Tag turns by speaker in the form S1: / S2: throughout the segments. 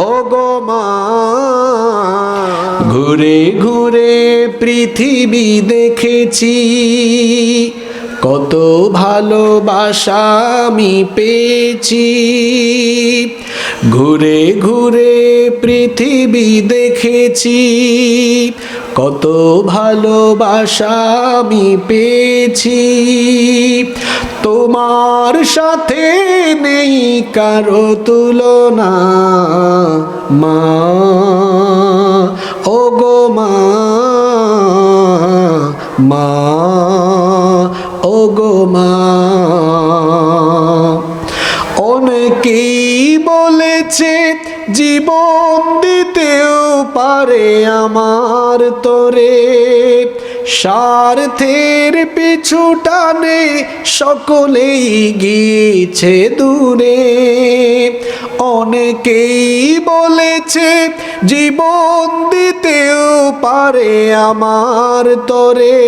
S1: ও ঘুরে ঘুরে পৃথিবী দেখেছি। কত ভালোবাসা আমি পেয়েছি। ঘুরে ঘুরে পৃথিবী দেখেছি। কত ভালোবাসা আমি পেয়েছি। তোমার সাথে নেই কারও তুলনা মা। ও গো মা মা। মা। অনেকেই বলেছে জীবন দিতেও পারে আমার তোরে। স্বার্থের পিছু টানে সকলেই গিয়েছে দূরে। অনেকেই বলেছে, জীবন দিতেও পারে আমার তোরে।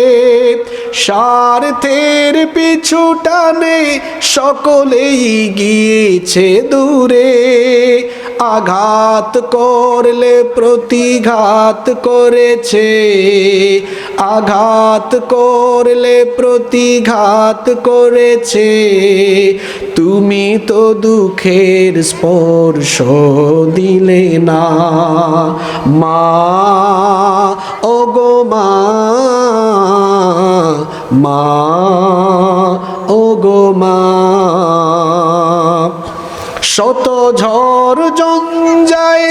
S1: স্বার্থের পিছু টানে সকলেই গিয়েছে দূরে। আঘাত করলে প্রতিঘাত করেছে। আঘাত করলে প্রতিঘাত করেছে। তুমি তো দুঃখের স্পর্শ দিলে না। মা ও মা মা ও মা। শত ঝড় জঞ্জায়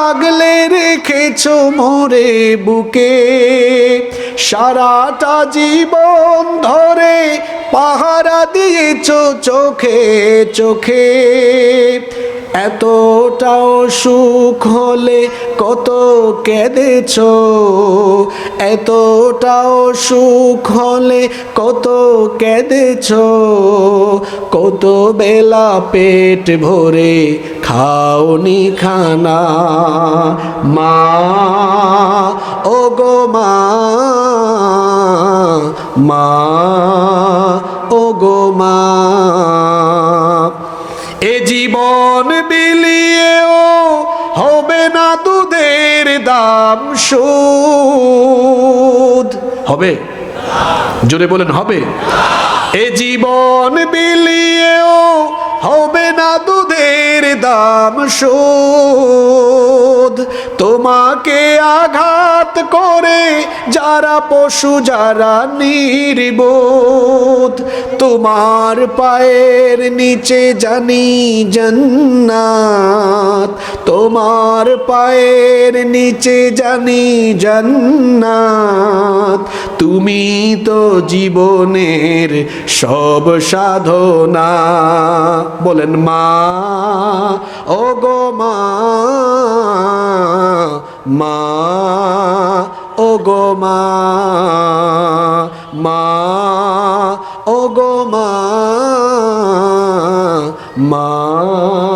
S1: আগলে রেখেছ মোরে বুকে। সারাটা জীবন ধরে পাহারা দিয়েছ চোখে চোখে। এতটাও সুখ হলে কত কেঁদেছ? এতটাও সুখ হলে কত কেঁদেছ? কত বেলা পেট ভরে খাওনি খানা। মা, ও গো মা মা, ও গো মা। এ জীবন বিলিয়েও হবে না দুধের দাম সুদ। হবে? জোরে বলেন, হবে? এ জীবন বিলিয়েও হবে না দুধের দাম শোধ তোমাকে আঘাত করে যারা পশু, যারা নির্বোধ, তোমার পায়ের নিচে জানি জন্নাত, তোমার পায়ের নিচে জানি জন্নাত। তুমি তো জীবনের সব সাধনা। বলেন মা ও গো মা। মা ও গো মা মা ও গো মা মা।